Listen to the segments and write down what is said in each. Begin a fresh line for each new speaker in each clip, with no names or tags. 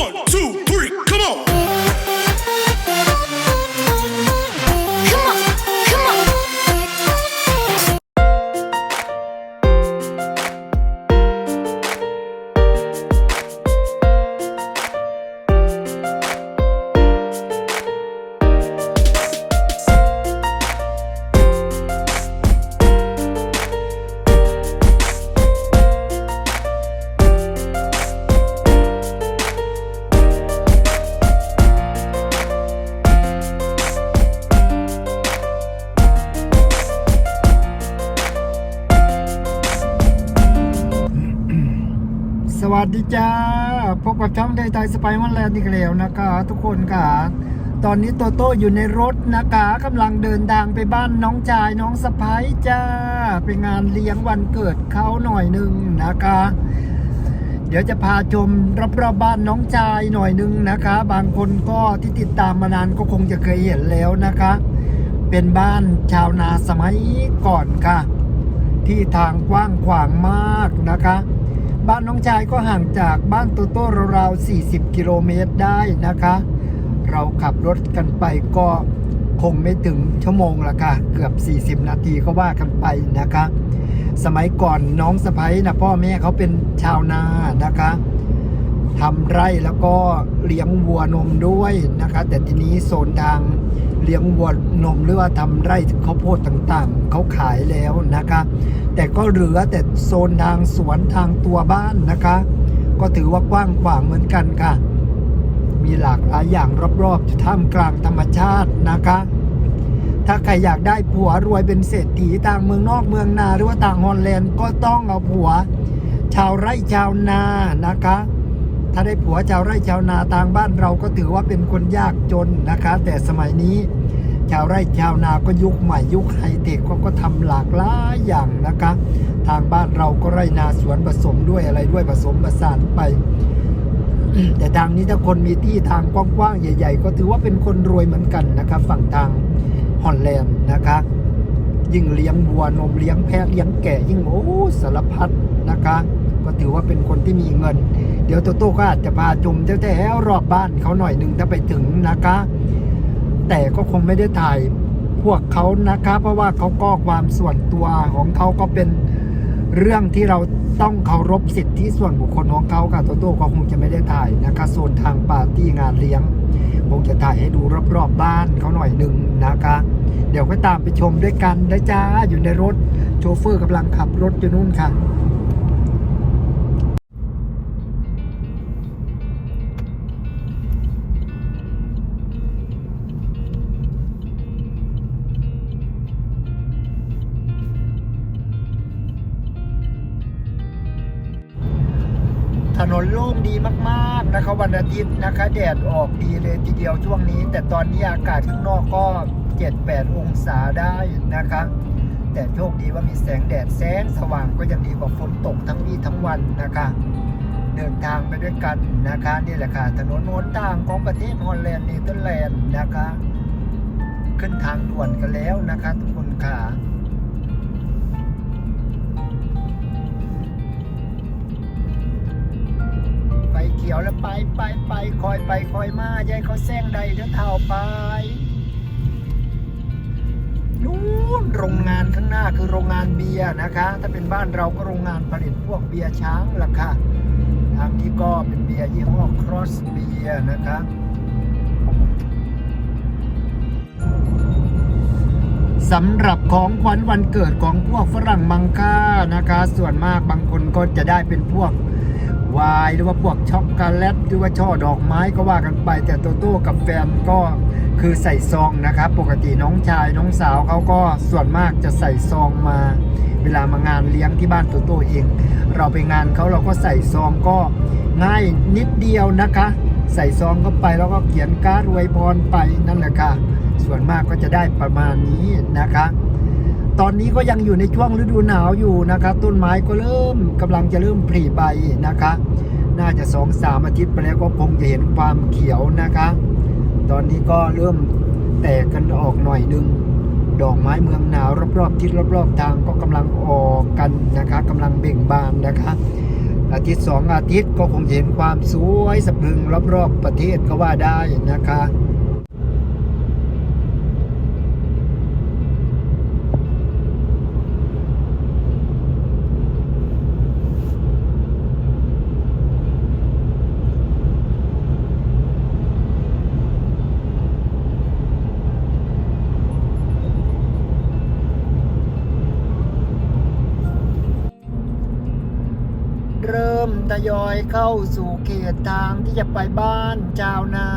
One, two,
ดีจ้า พบกับช่องไทยไทยสไปร์วันแลนด์อีกแล้วนะคะ ทุกคนค่ะ ตอนนี้โตโต้อยู่ในรถนะคะกำลังเดินทางไปบ้านน้องชายน้องสะพ้ายจ้า ไปงานเลี้ยงวันเกิดเขาหน่อยหนึ่งนะคะ เดี๋ยวจะพาชมรอบๆบบ้านน้องชายหน่อยหนึ่งนะคะ บางคนก็ที่ติดตามมานานก็คงจะเคยเห็นแล้วนะคะ เป็นบ้านชาวนาสมัยก่อนค่ะ ที่ทางกว้างขวางมากนะคะ บ้านน้องชายก็ห่างจากบ้านโตโต้ราวๆ40 กิโลเมตรได้นะคะ เราขับรถกันไปก็คงไม่ถึงชั่วโมงละค่ะ เกือบ 40 นาทีก็ว่ากันไปนะคะ สมัยก่อนน้องสะพ้ยนะพ่อแม่เขาเป็นชาวนานะคะทำไร่แล้วก็เลี้ยงวัวนมด้วยนะคะ แต่ทีนี้โซนทาง เลี้ยงวัวนมหรือว่าทำไร่ข้าวโพดต่างๆ เขาขายแล้วนะคะ แต่ก็เหลือแต่โซนทางสวนทางตัวบ้านนะคะ ก็ถือว่ากว้างขวางเหมือนกันค่ะ มีหลากหลายอย่างรอบๆอยู่ท่ามกลางธรรมชาตินะคะ ถ้าใครอยากได้ผัวรวยเป็นเศรษฐีต่างเมืองนอกเมืองนาหรือว่าต่างฮอลแลนด์ก็ต้องเอาผัว ชาวไร่ชาวนานะคะ ถ้าได้ผัวชาวไร่ชาวนาทางบ้านเราก็ถือว่าเป็นคนยากจนนะคะ แต่สมัยนี้ ชาวไร่ชาวนาก็ยุคใหม่ยุคไฮเทคเขาก็ทำหลากหลายอย่างนะคะ ทางบ้านเราก็ไร่นาสวนผสมด้วยอะไรด้วยผสมผสานไป แต่ทางนี้ถ้าคนมีที่ทางกว้างๆใหญ่ ๆ ก็ถือว่าเป็นคนรวยเหมือนกันนะครับฝั่งทางฮอลแลนด์นะคะยิ่งเลี้ยงวัวนมเลี้ยงแพะเลี้ยงแกะยิ่งโอ้สารพัดนะคะ ก็ถือว่าเป็นคนที่มีเงิน เดี๋ยวโตโต้ก็อาจจะพาชมแถวๆรอบบ้านเขาหน่อยหนึ่งถ้าไปถึงนะคะ แต่ก็คงไม่ได้ถ่ายพวกเขานะคะ เพราะว่าเขาก็ความส่วนตัวของเขาก็เป็นเรื่องที่เราต้องเคารพสิทธิส่วนบุคคลของเขาค่ะโตโต้ก็คงจะไม่ได้ถ่ายนะคะโซนทางปาร์ตี้งานเลี้ยงคงจะถ่ายให้ดูรอบๆบ้านเขาหน่อยหนึ่งนะคะ เดี๋ยวก็ตามไปชมด้วยกันนะจ้าอยู่ในรถโชเฟอร์กำลังขับรถอยู่นู่นค่ะ ถนนโล่งดีมากๆนะคะวันอาทิตย์นะคะ แดดออกดีเลยทีเดียวช่วงนี้ แต่ตอนนี้อากาศข้างนอกก็ 7-8 องศาได้นะคะ แต่โชคดีว่ามีแสงแดดแสงสว่างก็ยังดีกว่าฝนตกทั้งวี่ทั้งวันนะคะ เดินทางไปด้วยกันนะคะนี่แหละค่ะถนนโน้นทางของประเทศฮอลแลนด์เนเธอร์แลนด์นะคะ ขึ้นทางด่วนกันแล้วนะคะ ทุกคนค่ะ เขียวแล้วไปไปไปคอยไปคอยมายาให้เขาแซงใดเดี๋ยวเท่าไปนู้นโรงงานข้างหน้าคือโรงงานเบียร์นะคะ ถ้าเป็นบ้านเราก็โรงงานผลิตพวกเบียร์ช้างล่ะค่ะทางนี้ก็เป็นเบียร์ยี่ห้อครอสเบียร์นะคะสำหรับของขวัญวันเกิดของพวกฝรั่งมังค่านะคะ ส่วนมากบางคนก็จะได้เป็นพวก วายหรือว่าพวกช็อกโกแลตหรือว่าช่อดอกไม้ก็ว่ากันไป แต่โตโต้กับแฟนก็คือใส่ซองนะครับ ปกติน้องชายน้องสาวเขาก็ส่วนมากจะใส่ซองมา เวลามางานเลี้ยงที่บ้านโตโต้เอง เราไปงานเขาเราก็ใส่ซองก็ง่ายนิดเดียวนะคะ ใส่ซองเข้าไปแล้วก็เขียนการ์ดอวยพรไปนั่นแหละค่ะ ส่วนมากก็จะได้ประมาณนี้นะคะ ตอนนี้ก็ยังอยู่ในช่วงฤดูหนาวอยู่นะคะต้นไม้ก็เริ่มกำลังจะเริ่มผลิใบนะคะ น่าจะสองสามอาทิตย์ไปแล้วก็คงจะเห็นความเขียวนะคะ ตอนนี้ก็เริ่มแตกกันออกหน่อยหนึงดอกไม้เมืองหนาวรอบๆทิศรอบๆทางก็กำลังออกกันนะคะกำลังเบ่งบานนะคะ อาทิตย์สองอาทิตย์ก็คงเห็นความสวยสะพรึงรอบๆประเทศก็ว่าได้นะคะ ยอยเข้าสู่เขตทางที่จะไปบ้านชาวนา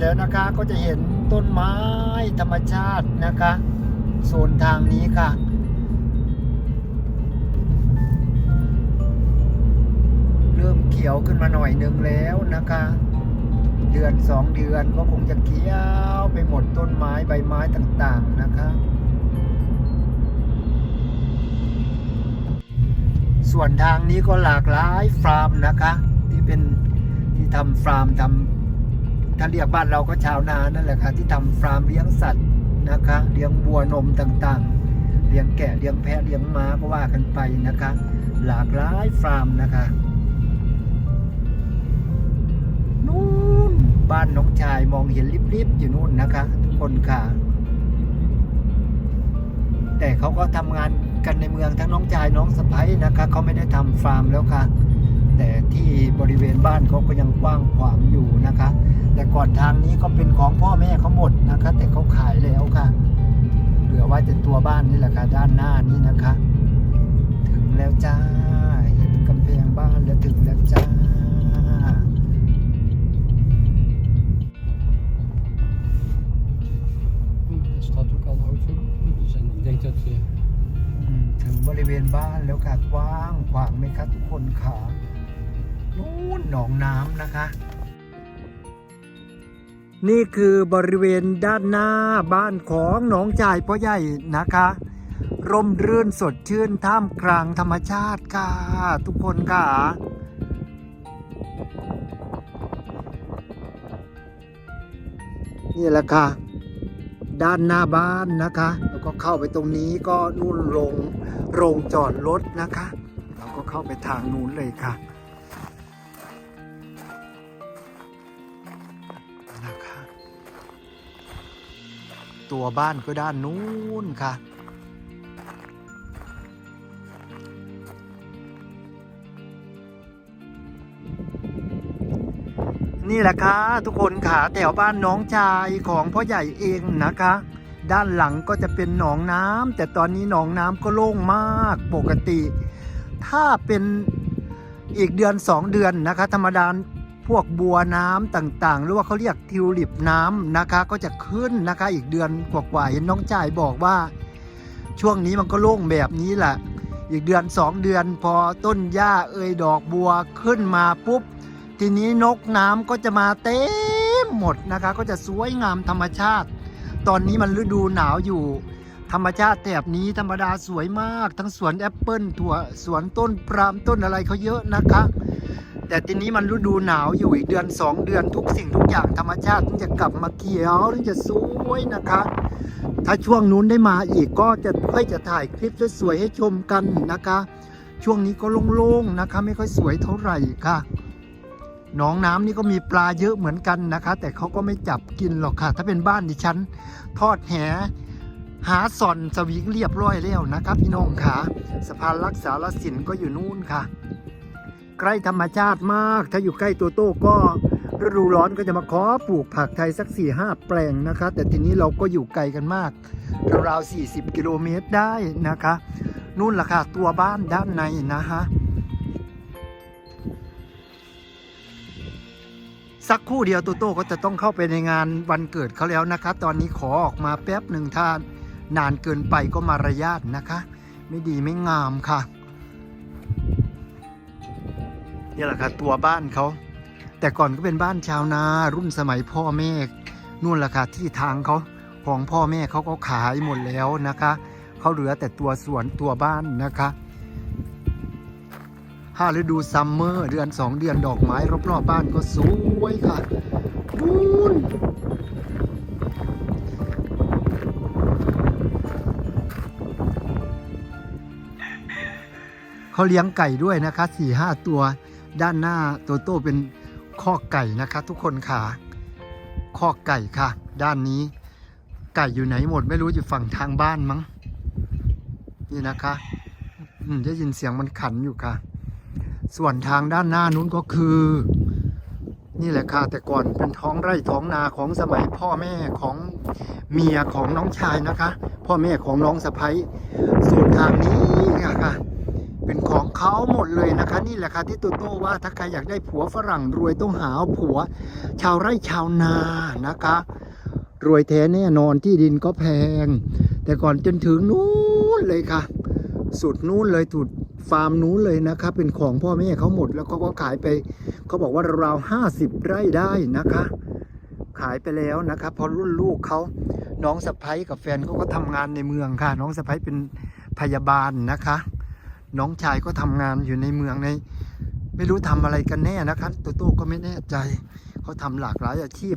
แล้วนะคะ ก็จะเห็นต้นไม้ธรรมชาตินะคะโซนทางนี้ค่ะเริ่มเขียวขึ้นมาหน่อยนึงแล้วนะคะ เดือนสองเดือนก็คงจะเขียวไปหมดต้นไม้ใบไม้ต่างๆนะคะ ส่วนทางนี้ก็หลากหลายฟาร์มนะคะ ที่เป็นที่ทำฟาร์มทำถ้าเรียกบ้านเราก็ชาวนานั่นแหละค่ะที่ทำฟาร์มเลี้ยงสัตว์นะคะเลี้ยงวัวนมต่างๆเลี้ยงแกะเลี้ยงแพะเลี้ยงม้าก็ว่ากันไปนะคะ หลากหลายฟาร์มนะคะนู่นบ้านน้องชายมองเห็นลิบๆอยู่นู่นนะคะ ทุกคนค่ะ แต่เขาก็ทำงาน กันในเมืองทั้งน้องชายน้องสะพ้ยนะคะเขาไม่ได้ทำฟาร์มแล้วค่ะ แต่ที่บริเวณบ้านเขาก็ยังกว้างขวางอยู่นะคะ แต่ก่อนทางนี้ก็เป็นของพ่อแม่เขาหมดนะคะ แต่เขาขายแล้วค่ะ เหลือไว้แต่ตัวบ้านนี่แหละค่ะด้านหน้านี้นะคะ ถึงแล้วจ้า ขานู่นหนองน้ำนะคะ นี่คือบริเวณด้านหน้าบ้านของหนองจ่ายพ่อใหญ่นะคะ ร่มรื่นสดชื่นท่ามกลางธรรมชาติค่ะ ทุกคนค่ะนี่แหละค่ะ ด้านหน้าบ้านนะคะ แล้วก็เข้าไปตรงนี้ก็นู่นลงโรงจอดรถนะคะ ก็เข้าไปทางนู้นเลยค่ะนะคะตัวบ้านก็ด้านนู้นค่ะนี่แหละค่ะทุกคนค่ะแถวบ้านน้องชายของพ่อใหญ่เองนะคะ ด้านหลังก็จะเป็นหนองน้ำแต่ตอนนี้หนองน้ำก็โล่งมากปกติ ถ้าเป็นอีกเดือนสองเดือนนะคะ ธรรมดาพวกบัวน้ำต่างๆ หรือว่าเขาเรียกทิวลิปน้ำนะคะ ก็จะขึ้นนะคะ อีกเดือนกว่าๆเห็นน้องจ่ายบอกว่า ช่วงนี้มันก็โล่งแบบนี้แหละ อีกเดือนสองเดือน พอต้นหญ้าเอ่ยดอกบัวขึ้นมาปุ๊บ ทีนี้นกน้ำก็จะมาเต็มหมดนะคะ ก็จะสวยงามธรรมชาติ ตอนนี้มันฤดูหนาวอยู่ ธรรมชาติแถบนี้ธรรมดาสวยมาก ทั้งสวนแอปเปิลถั่วสวนต้นปรามต้นอะไรเขาเยอะนะคะ แต่ทีนี้มันฤดูหนาวอยู่อีกเดือนสองเดือนทุกสิ่งทุกอย่างธรรมชาติถึงจะกลับมาเขียวถึงจะสวยนะคะ ถ้าช่วงนู้นได้มาอีกก็จะค่อยจะถ่ายคลิปสวยๆให้ชมกันนะคะ ช่วงนี้ก็โล่งๆนะคะ ไม่ค่อยสวยเท่าไหร่ค่ะหนองน้ำนี่ก็มีปลาเยอะเหมือนกันนะคะ แต่เขาก็ไม่จับกินหรอกค่ะ ถ้าเป็นบ้านดิฉัน ทอดแห หาสอนสวิงเรียบร้อยแล้วนะครับพี่น้องค่ะสะพานรักษาลสินก็อยู่นู่นค่ะ ใกล้ธรรมชาติมาก ถ้าอยู่ใกล้ตัวโต้ก็ฤดูร้อนก็จะมาขอปลูกผักไทยสัก4ี่ห้าแปลงนะคะ แต่ทีนี้เราก็อยู่ไกลกันมากราวๆ40 กิโลเมตรได้นะคะ นู่นล่ะค่ะตัวบ้านด้านในนะฮะสักคู่เดียวโตโต้ก็จะต้องเข้าไปในงานวันเกิดเขาแล้วนะคะ ตอนนี้ขอออกมาแป๊บหนึ่งถ้าน นานเกินไปก็มารยาทนะคะ ไม่ดีไม่งามค่ะนี่แหละค่ะตัวบ้านเขา แต่ก่อนก็เป็นบ้านชาวนารุ่นสมัยพ่อแม่นู่นแหละค่ะที่ทางเขาของพ่อแม่เขาก็ขายหมดแล้วนะคะเขาเหลือแต่ตัวสวนตัวบ้านนะคะห้าฤดูซัมเมอร์เดือนสองเดือนดอกไม้รอบๆบ้านก็สวยค่ะนู่น เขาเลี้ยงไก่ด้วยนะคะสี่ห้าตัวด้านหน้าโตโต้เป็นข้อไก่นะคะ ทุกคนค่ะข้อไก่ค่ะ ด้านนี้ ไก่อยู่ไหนหมดไม่รู้อยู่ฝั่งทางบ้านมั้งนี่นะคะอืมได้ยินเสียงมันขันอยู่ค่ะ ส่วนทางด้านหน้านู้นก็คือ นี่แหละค่ะแต่ก่อนเป็นท้องไร่ท้องนาของสมัยพ่อแม่ของเมียของน้องชายนะคะ พ่อแม่ของน้องสะพ้ยส่วนทางนี้ค่ะ เขาหมดเลยนะคะ นี่แหละค่ะที่โตโต้ว่าถ้าใครอยากได้ผัวฝรั่งรวยต้องหาผัว ชาวไร่ชาวนานะคะ รวยแท้แน่นอนที่ดินก็แพง แต่ก่อนจนถึงนู้นเลยค่ะ สุดนู้นเลยถุดฟาร์มนู้นเลยนะคะ เป็นของพ่อแม่เขาหมดแล้วเขาก็ขายไปเขาบอกว่าราวห้าสิบไร่ได้นะคะ ขายไปแล้วนะคะเพอรุ่นลูกเขาน้องสะพ้ยกับแฟนเขาก็ทำงานในเมืองค่ะ น้องสะพ้ยเป็นพยาบาลนะคะ น้องชายก็ทำงานอยู่ในเมืองใน ไม่รู้ทำอะไรกันแน่นะคะโตโต้ก็ไม่แน่ใจ เขาทำหลากหลายอาชีพ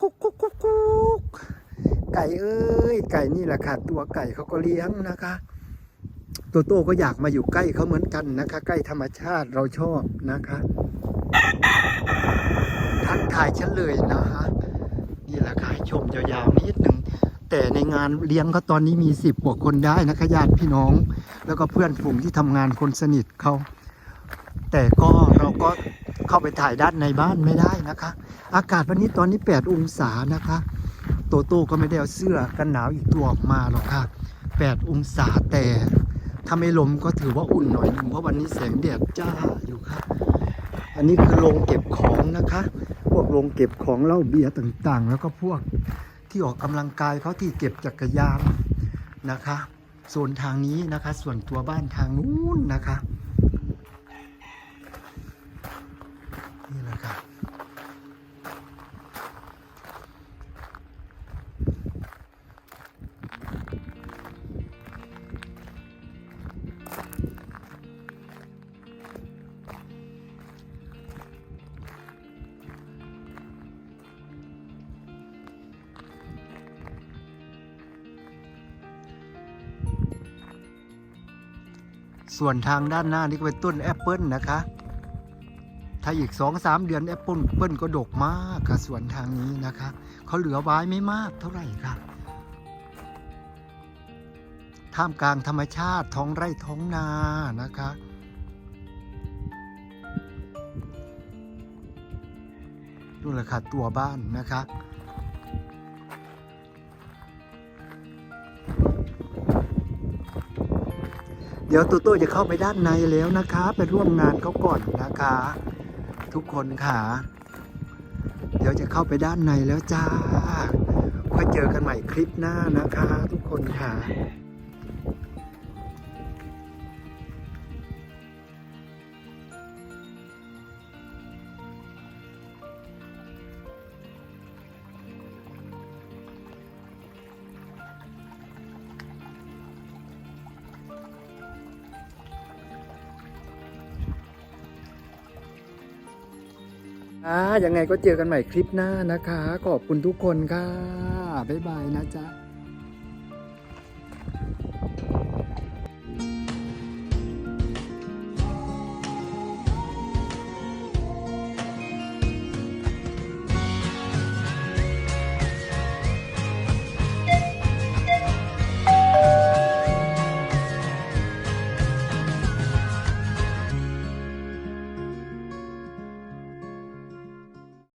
กุ๊กกุ๊กกุ๊กกุ๊กไก่เอ้ย ไก่นี่แหละค่ะ ตัวไก่เขาก็เลี้ยงนะคะโตโต้ก็อยากมาอยู่ใกล้เขาเหมือนกันนะคะ ใกล้ธรรมชาติเราชอบนะคะทักทายฉันเลยนะคะนี่แหละค่ะชมยาวๆนิดหนึ่ง แต่ในงานเลี้ยงเขาตอนนี้มีสิบกว่าคนได้นะคะญาติพี่น้อง แล้วก็เพื่อนฝูงที่ทำงานคนสนิทเขาแต่ก็เราก็เข้าไปถ่ายด้านในบ้านไม่ได้นะคะ อากาศวันนี้ตอนนี้ 8 องศานะคะ โตโต้ก็ไม่ได้เอาเสื้อกันหนาวอีกตัวออกมาหรอกค่ะ 8 องศาแต่ถ้าไม่ลมก็ถือว่าอุ่นหน่อยนึงเพราะวันนี้แสงแดดจ้าอยู่ค่ะ อันนี้คือโรงเก็บของนะคะ พวกโรงเก็บของเหล้าเบียร์ต่างๆ แล้วก็พวก ที่ออกกำลังกายเขาที่เก็บจักรยานนะคะ ส่วนทางนี้นะคะ ส่วนตัวบ้านทางนู้นนะคะ ส่วนทางด้านหน้านี่ก็เป็นต้นแอปเปิลนะคะ ถ้าอีกสองสามเดือนแอปเปิลเปิลก็ดกมากค่ะส่วนทางนี้นะคะเขาเหลือไว้ไม่มากเท่าไหร่ค่ะ ท่ามกลางธรรมชาติท้องไร่ท้องนานะคะนู่นแหละค่ะตัวบ้านนะคะ เดี๋ยวตูโต้จะเข้าไปด้านในแล้วนะคะ ไปร่วมงานเขาก่อนนะคะ ทุกคนค่ะ เดี๋ยวจะเข้าไปด้านในแล้วจ้าค่อยเจอกันใหม่คลิปหน้านะคะ ทุกคนค่ะ อ่ายังไงก็เจอกันใหม่คลิปหน้านะคะ ขอบคุณทุกคนค่ะ บ๊ายบายนะจ๊ะ